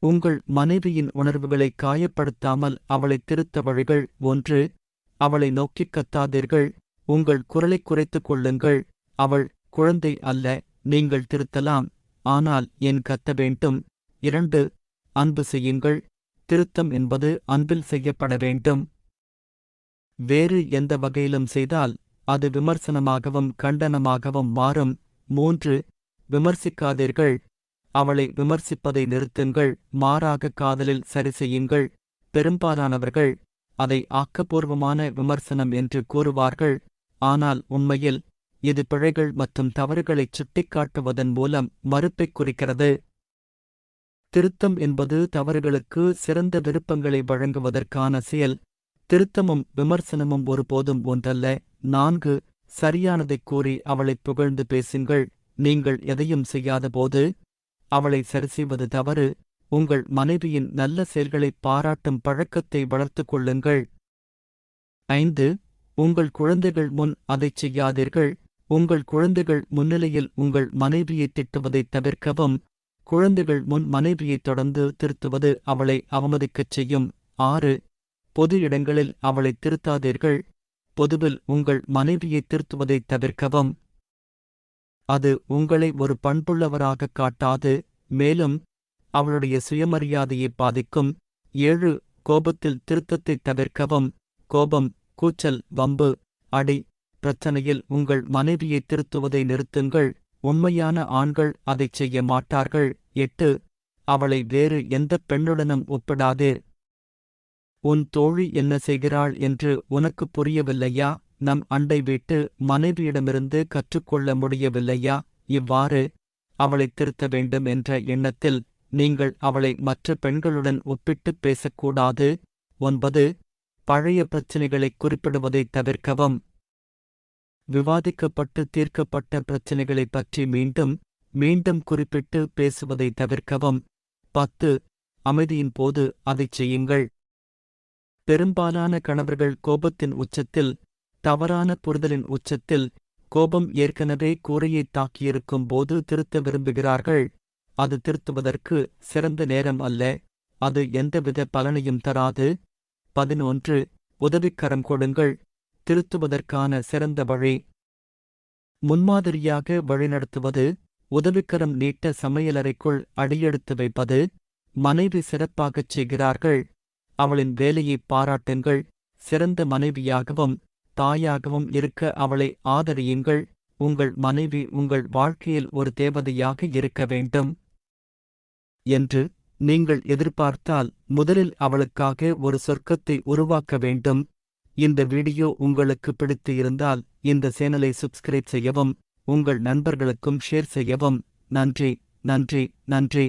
உங்கள் மனைவியின் உணர்வுகளை காயப்படுத்தாமல் அவளை திருத்த வழிகள் ஒன்று அவளை நோக்கிக் கத்தாதீர்கள். உங்கள் குரலைக் குறைத்துக் கொள்ளுங்கள். அவள் குழந்தை அல்ல நீங்கள் திருத்தலாம். ஆனால் என் கத்த வேண்டும். இரண்டு அன்பு செய்யுங்கள். திருத்தம் என்பது அன்பில் செய்யப்பட வேண்டும். வேறு எந்த வகையிலும் செய்தால் அது விமர்சனமாகவும் கண்டனமாகவும் மாறும். மூன்று விமர்சிக்காதீர்கள். அவளை விமர்சிப்பதை நிறுத்துங்கள் மாறாக காதலில் சரி செய்யுங்கள். பெரும்பாலானவர்கள் அதை ஆக்கப்பூர்வமான விமர்சனம் என்று கூறுவார்கள். ஆனால் உண்மையில் இது பிழைகள் மற்றும் தவறுகளைச் சுட்டிக்காட்டுவதன் மூலம் மறுப்பைக் குறிக்கிறது. திருத்தம் என்பது தவறுகளுக்கு சிறந்த விருப்பங்களை வழங்குவதற்கான செயல். திருத்தமும் விமர்சனமும் ஒருபோதும் ஒன்றல்ல. நான்கு சரியானதைக் கூறி அவளைப் புகழ்ந்து பேசுங்கள். நீங்கள் எதையும் செய்யாதபோது அவளை சரிசெய்வது தவறு. உங்கள் மனைவியின் நல்ல செயல்களைப் பாராட்டும் பழக்கத்தை வளர்த்துக் கொள்ளுங்கள். ஐந்து உங்கள் குழந்தைகள் முன் அதைச் செய்யாதீர்கள். உங்கள் குழந்தைகள் முன்னிலையில் உங்கள் மனைவியைத் திட்டுவதைத் தவிர்க்கவும். குழந்தைகள் முன் மனைவியைத் தொடர்ந்து திருத்துவது அவளை அவமதிக்கச் செய்யும். ஆறு பொது இடங்களில் அவளை திருத்தாதீர்கள். பொதுவில் உங்கள் மனைவியை திருத்துவதைத் தவிர்க்கவும். அது உங்களை ஒரு பண்புள்ளவராகக் காட்டாது. மேலும் அவளுடைய சுயமரியாதையை பாதிக்கும் ஏழு கோபத்தில் திருத்தத்தைத் தவிர்க்கவும் கோபம் கூச்சல் வம்பு அடி பிரச்சனையில் உங்கள் மனைவியை திருத்துவதை நிறுத்துங்கள். உண்மையான ஆண்கள் அதைச் செய்ய மாட்டார்கள். எட்டு அவளை வேறு எந்தப் பெண்ணுடனும் ஒப்பிடாதே. உன் தோழி என்ன செய்கிறாள் என்று உனக்கு புரியவில்லையா? நம் அண்டை வீட்டு மனைவியிடமிருந்து கற்றுக்கொள்ள முடியவில்லையா? இவ்வாறு அவளை திருத்த வேண்டும் என்ற எண்ணத்தில் நீங்கள் அவளை மற்ற பெண்களுடன் ஒப்பிட்டுப் பேசக்கூடாது. ஒன்பது. பழைய பிரச்சினைகளைக் குறிப்பிடுவதைத் தவிர்க்கவும். விவாதிக்கப்பட்டு தீர்க்கப்பட்ட பிரச்சினைகளைப் பற்றி மீண்டும் மீண்டும் குறிப்பிட்டு பேசுவதை தவிர்க்கவும். பத்து. அமைதியின் போது அதைச் செய்யுங்கள். பெரும்பாலான கணவர்கள் கோபத்தின் உச்சத்தில் தவறான புரிதலின் உச்சத்தில் கோபம் ஏற்கனவே கூரையைத் தாக்கியிருக்கும் போது திருத்த விரும்புகிறார்கள். அது திருத்துவதற்கு சிறந்த நேரம் அல்ல. அது எந்தவித பலனையும் தராது. பதினொன்று. உதவிக்கரம் கொடுங்கள். திருத்துவதற்கான சிறந்த வழி. முன்மாதிரியாக வழிநடத்துவது. உதவிக்கரம் நீட்ட சமையலறைக்குள் அடியெடுத்து வைப்பது. மனைவி சிறப்பாகச் செய்கிறார்கள். அவளின் வேலையைப் பாராட்டுங்கள். சிறந்த மனைவியாகவும் தாயாகவும் இருக்க அவளை ஆதரியுங்கள். உங்கள் மனைவி உங்கள் வாழ்க்கையில் ஒரு தேவதையாக இருக்க வேண்டும். என்று நீங்கள் எதிர்பார்த்தால் முதலில் அவளுக்காக ஒரு சொர்க்கத்தை உருவாக்க வேண்டும். இந்த வீடியோ உங்களுக்கு பிடித்து இருந்தால் இந்த சேனலை சப்ஸ்கிரைப் செய்யவும் உங்கள் நண்பர்களுக்கும் ஷேர் செய்யவும். நன்றி நன்றி நன்றி.